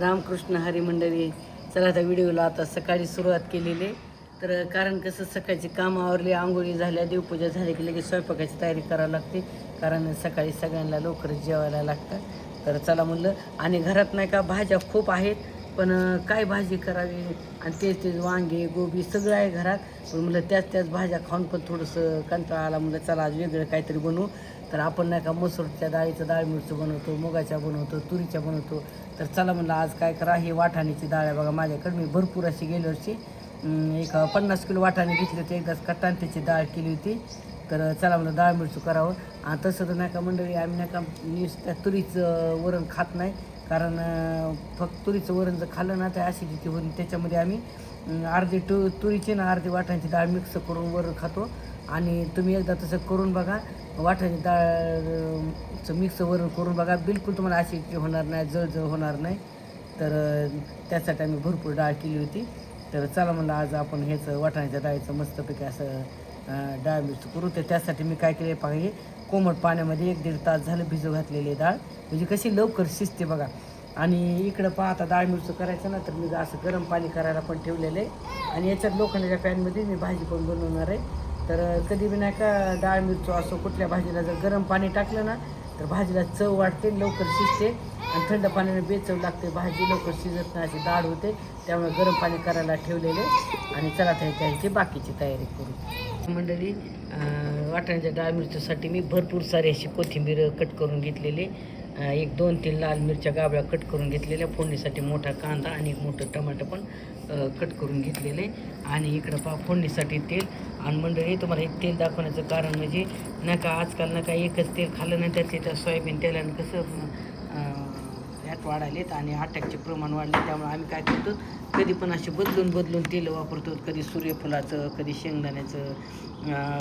रामकृष्ण हरी मंडळी चला आता व्हिडिओला आता सकाळी सुरुवात केलेली. आहे. तर कारण कसं सकाळची काम आवरली आंघोळी झाल्या देवपूजा झाली की लगेच स्वयंपाकाची तयारी करावी लागते. कारण सकाळी सगळ्यांना लवकरच जेवायला लागतं. तर चला म्हणलं आणि घरात नाही का भाज्या खूप आहेत पण काय भाजी करावी? आणि तेच तेच वांगे गोबी सगळं आहे घरात. पण म्हणलं त्याच त्याच भाज्या खाऊन पण थोडंसं कंटाळा आला. म्हणलं चला आज वेगळं काहीतरी बनवू. तर आपण नाही का मसूरच्या डाळीचं डाळ मिरचं बनवतो मुगाच्या बनवतो तुरीच्या बनवतो. तर चला म्हणलं आज काय करा हे वाटाण्याची डाळ आहे बघा माझ्याकडे. मी भरपूर अशी गेल्या वर्षी एक पन्नास किलो वाटाणे घेतले होते. एकदाच कट्टान डाळ केली होती. तर चला म्हणलं डाळ मिरचू करावं. आणि तसं तर नाही का मंडळी आम्ही नाही का त्या तुरीचं वरण खात नाही. कारण फक्त तुरीचं वरण जर खाल्लं ना तर ॲसिडिटी होऊन त्याच्यामध्ये आम्ही अर्धी टु तुरीची ना अर्धी वाटाण्याची डाळ मिक्स करून वरण खातो. आणि तुम्ही एकदा तसं करून बघा. वाटाण्याची डाळचं मिक्स वरून करून बघा. बिलकुल तुम्हाला अशी होणार नाही जळजळ होणार नाही. तर त्यासाठी आम्ही भरपूर डाळ केली होती. तर चला म्हणलं आज आपण ह्याचं वाटाण्याच्या डाळीचं मस्तपैकी असं डाळ मिक्स करू. तर त्यासाठी मी काय केले पाहिजे कोमट पाण्यामध्ये एक दीड तास झालं भिजू घातलेली डाळ. म्हणजे कशी लवकर शिजते बघा. आणि इकडं पहा आता डाळ मिरचं करायचं ना तर मी असं गरम पाणी करायला पण ठेवलेलं आहे. आणि याच्यात लोखंडाच्या पॅनमध्ये मी भाजी पण बनवणार आहे. तर कधी बी नाही का डाळ मिरचो असो कुठल्या भाजीला जर गरम पाणी टाकलं ना तर भाजीला चव वाटते लवकर शिजते. आणि थंड पाण्याने बेचव लागते भाजी लवकर शिजत नाही अशी डाळ होते. त्यामुळे गरम पाणी करायला ठेवलेले. आणि चला त्यांची त्याची बाकीची तयारी करू. मंडळी वाटाण्याच्या डाळ मिरचीसाठी मी भरपूर सारी अशी कोथिंबीर कट करून घेतलेली. एक दोन तीन लाल मिरच्या गाबळ्या कट करून घेतलेल्या फोडणीसाठी मोठा कांदा आणि एक मोठं टमाटर पण कट करून घेतलेले. आणि इकडं पहा फोडणीसाठी तेल. आणि मंडळी तुम्हाला हे तेल दाखवण्याचं कारण म्हणजे नका आजकाल नका एकच तेल खाल्लं नाही त्याचे त्या सोयाबीन तेलानं कसं फॅट वाढायलेत आणि अटॅकचे प्रमाण वाढले त्यामुळे आम्ही काय करतो कधी पण असे बदलून बदलून तेल वापरतो कधी सूर्यफुलाचं कधी शेंगदाण्याचं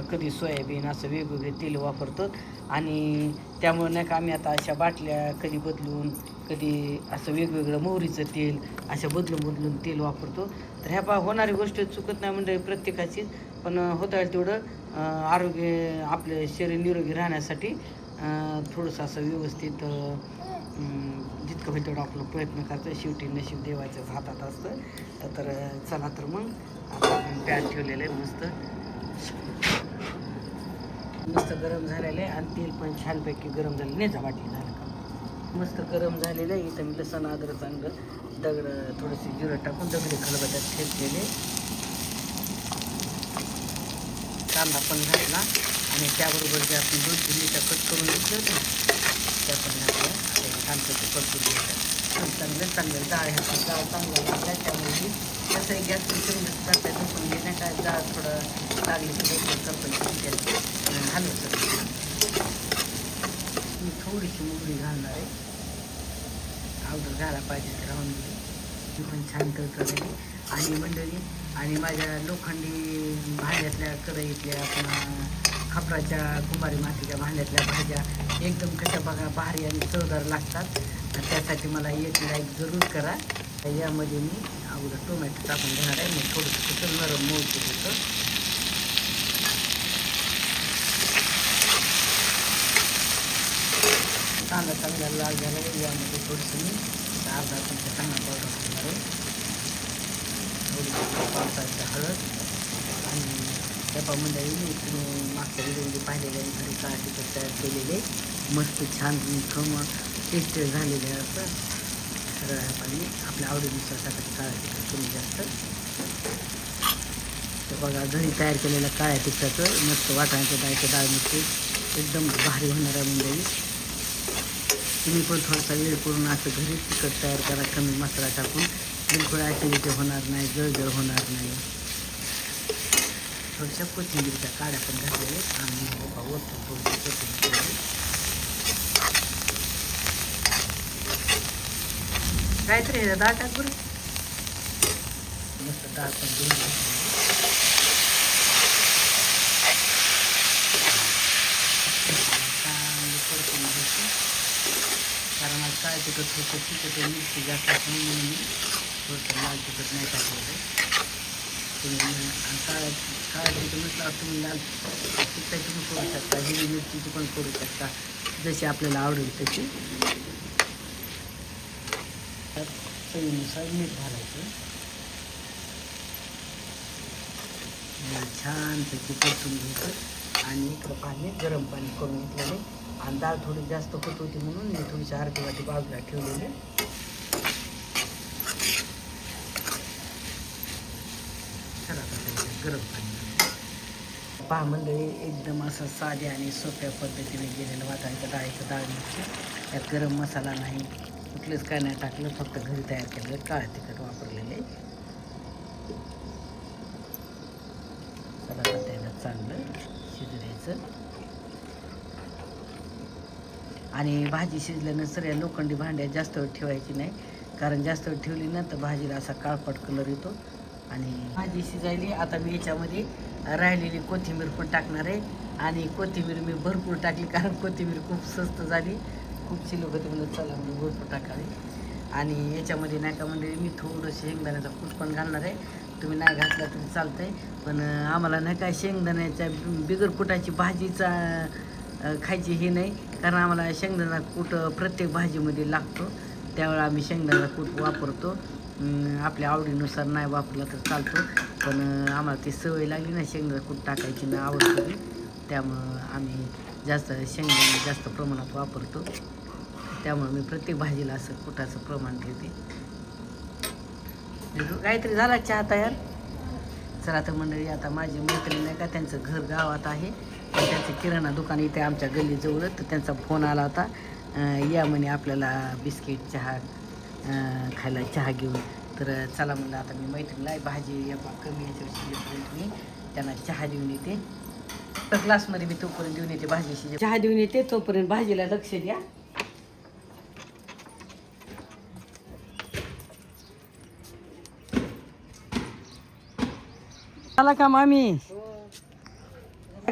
कधी सोयाबीन असं वेगवेगळे तेल वापरतो. आणि त्यामुळे नाही का आम्ही आता अशा बाटल्या कधी बदलून कधी असं वेगवेगळं मोहरीचं तेल अशा बदलून बदलून तेल वापरतो. तर ह्या पा होणारी गोष्ट चुकत नाही म्हणजे प्रत्येकाची पण होता येईल तेवढं आरोग्य आपलं शरीर निरोगी राहण्यासाठी थोडंसं असं व्यवस्थित जितकं होईल तेवढं आपलं प्रयत्न करतो शेवटी नशीब देवाच्याच हातात असतं. तर चला तर मग आता पॅन ठेवलेलं आहे मस्त. मस्त गरम झालेलं आहे आणि तेल पण छानपैकी गरम झालं नाही वाटली झालं का? मस्त गरम झालेलं आहे. इथं मी लसण अद्रक चांगलं दगड थोडंसं जिरं टाकून दगडे खलबत्यात ठेवलेले कांदा पण घातला. आणि त्याबरोबर जे आपण दूध मिरच्या कट करून घेतलं होतं त्या पण घातल्या. आणि छानपैकी परतून घ्यायचं चांगलं चांगलं ह्याची चांगला लागला त्यामुळे कसंही गॅस करून करता काय डाळ थोडं लागली की दोन हलवत मी थोडीशी मोगरी घालणार आहे. अवघड घाला पाहिजे तर राहून ती पण छान करतो आणि मंडळी आणि माझ्या लोखंडी भांड्यातल्या कढईतल्या पुन्हा खापराच्या कुंभारी मातीच्या भांड्यातल्या भाज्या एकदम कशा बघा भारी आणि चवदार लागतात. त्यासाठी मला एक लाईक जरूर करा. यामध्ये मी अगोदर टोमॅटो टाकून घेणार आहे. मग थोडंसं कसं नरम मऊचं होतं कांदा चांगला लाल झाला आहे. यामध्ये थोडंसं मी अर्धा चमचा कांदा पावडर घालणार आहे. थोडी पावसाची हळद. आणि त्या मंडळी मी मागच्या व्हिडिओमध्ये पाहिलेले आहे घरी काळ तिखट तयार केलेले मस्त छान खम टेस्ट झालेले आहे असं. तर पाणी आपल्या आवडीनुसार टाकायचं काळा तिखट कमी जास्त तर बघा घरी तयार केलेलं काळ्या तिखटाचं? मस्त वाटाण्याचं डाळीचं डाळ मिळते एकदम भारी होणार आहे मुंबई तुम्ही पण थोडासा वेळ करून असं घरी तिखट तयार करा कमी मसाला टाकून. बिलकुल ॲसिडिटी होणार नाही जळजळ होणार नाही. थोड्याशा कोथिंबीरच्या काड्या पण घातलेल्या आहेत. आणि बघा थोडीशी कोथिंबीर काहीतरी आहे, डाळ टाक बरं. मस्त डाळ घेऊन कारण आज काय तिखट होतं तिखट आहे, मिरची जास्त असल्यामुळे म्हणून मी थोडंसं लाल तिकट नाही टाकलं तुम्ही काय काळ्या काळ्या नसला तुम्ही लाल तिखटाची तुम्ही करू शकता हिरवी मिरची पण करू शकता जशी आपल्याला आवडेल तशी. त्यात चवीनुसार मीठ घालायचं. छानपैकी परतून घ्यायचं. आणि इकडं पाणी गरम पाणी करून घेतलेले आणि डाळ थोडी जास्त होत होती म्हणून मी थोडीशी अर्धी वाटी बाजूला ठेवलेली गरम पाणी पहा मंडळी एकदम असं साध्या आणि सोप्या पद्धतीने गेलेलं वाटायचं डाळीचं डाळ मिरची. त्यात गरम मसाला नाही कुठलंच काय नाही टाकलं फक्त घरी तयार केलेलं काळ तिखट वापरलेले चला त्याला चांगलं शिजू द्यायचं आणि भाजी शिजल्यानंतर या लोखंडी भांड्यात जास्त वेळ ठेवायची नाही कारण जास्त वेळ ठेवली ना तर भाजीला असा काळपट कलर येतो. आणि भाजी शिजायली आता मी याच्यामध्ये राहिलेली कोथिंबीर पण टाकणार आहे. आणि कोथिंबीर मी भरपूर टाकली कारण कोथिंबीर खूप स्वस्त झाली. खूप शिल्लक होती म्हणून चला म्हणजे भरपूर टाकावी आणि याच्यामध्ये नाही का म्हणजे मी थोडंसं शेंगदाण्याचा कूट पण घालणार आहे. तुम्ही नाही घातला तरी चालतंय. पण आम्हाला नाही काय शेंगदाण्याच्या बिगर कुटाची भाजीचा खायची हे नाही. कारण आम्हाला शेंगदाणा कूट प्रत्येक भाजीमध्ये लागतो. त्यावेळेला आम्ही शेंगदाणा कूट वापरतो. आपल्या आवडीनुसार नाही वापरला तर चालतो. पण आम्हाला ती सवय लागली ना शेंगदाणा कूट टाकायची ना आवडतो. त्यामुळं आम्ही जास्त शेंगदाणा जास्त प्रमाणात वापरतो. त्यामुळे मी प्रत्येक भाजीला असं कुटाचं प्रमाण ठेवते. काहीतरी झाला चहा तयार? चला तर मंडळी आता माझी मैत्रीण नाही का त्यांचं घर गावात आहे. पण त्यांचं किराणा दुकान इथे आमच्या गल्लीजवळच तर त्यांचा फोन आला होता. या म्हणे आपल्याला बिस्किट चहा खायला चहा घेऊन. तर चला म्हणलं आता मी मैत्रिणीला भाजी या कमी याच्यावर मी. त्यांना चहा देऊन येते. तर ग्लासमध्ये मी तोपर्यंत देऊन येते भाजी शिजे चहा देऊन येते तोपर्यंत भाजीला लक्ष द्या. आला का मामी?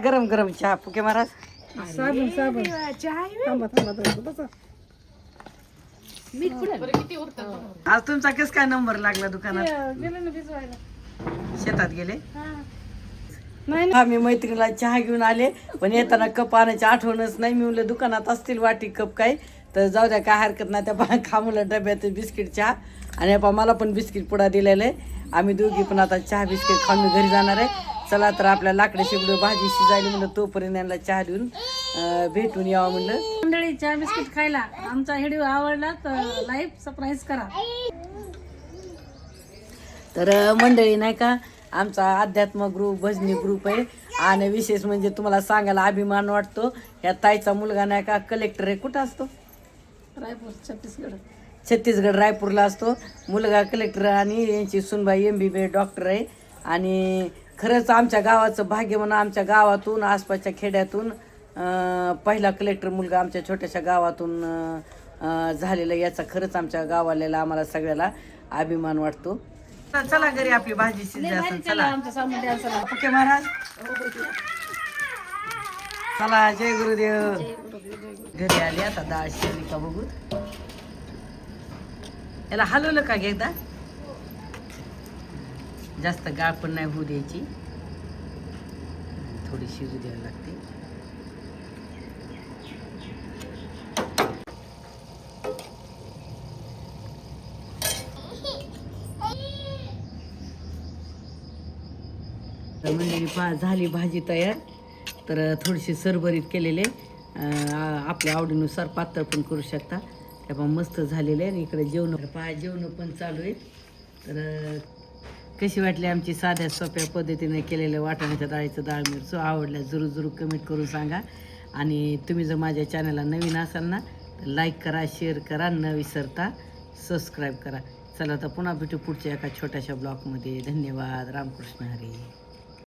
गरम गरम चहा फुके महाराज. साबण साबण. थांबा थांबा थांबा बसा आज तुमचा कस काय नंबर लागला दुकानात? शेतात गेले? नाही आम्ही मैत्रिणीला चहा घेऊन आले पण येताना कप आणायची आठवणच नाही. मी म्हणलं दुकानात असतील वाटी कप काय? तर जाऊ द्या काय हरकत नाही. त्या पा खामुला डब्यात बिस्किट चहा. आणि पा मला पण बिस्किट पुडा दिलेला. आहे आम्ही दोघी पण आता चहा बिस्किट खाऊन घरी जाणार आहे. चला तर आपल्या लाकडे शिगडं भाजी शिजायली म्हणलं तोपर्यंत यांना चहा देऊन भेटून यावं म्हणलं. मंडळी चहा बिस्किट खायला. आमचा व्हिडिओ आवडला तर लाईव्ह सरप्राईज करा. तर मंडळी नाही का आमचा अध्यात्म ग्रुप भजनी ग्रुप आहे. आणि विशेष म्हणजे तुम्हाला सांगायला अभिमान वाटतो. या ताईचा मुलगा नाही का कलेक्टर आहे. कुठं असतो? रायपूर छत्तीसगड. छत्तीसगड रायपूरला असतो. मुलगा कलेक्टर आणि यांची सुनबाई एम बी बी डॉक्टर आहे. आणि खरंच आमच्या गावाचं भाग्य म्हणून आमच्या गावातून आसपासच्या खेड्यातून पहिला कलेक्टर मुलगा आमच्या छोट्याशा गावातून झालेला याचा खरंच आमच्या गावाल्याला आम्हाला सगळ्याला अभिमान वाटतो. चला घरी आपली भाजी शिजली चला. ओके महाराज. चला जय गुरुदेव. घरी आली आता डाळ शिजली का बघू. याला हलवलं का एकदा? जास्त गाळ पण नाही होऊ द्यायची. थोडी शिजू द्यावी लागते. तर पा झाली भाजी तयार. तर थोडीशी सरभरीत केलेले आपल्या आवडीनुसार पातळ पण करू शकता. त्या मस्त झालेले आहे आणि इकडे जेवण पहा जेवण पण चालू आहे. तर कशी वाटली आमची साध्या सोप्या पद्धतीने केलेलं वाटाण्याच्या डाळीचं डाळ मिरचू? आवडल्या जरूर जरूर कमेंट करून सांगा. आणि तुम्ही जर माझ्या चॅनलला नवीन असाल ना तर लाईक करा शेअर करा न विसरता सबस्क्राईब करा. चला तर पुन्हा भेटू पुढच्या एका छोट्याशा ब्लॉगमध्ये. धन्यवाद. रामकृष्ण हरी.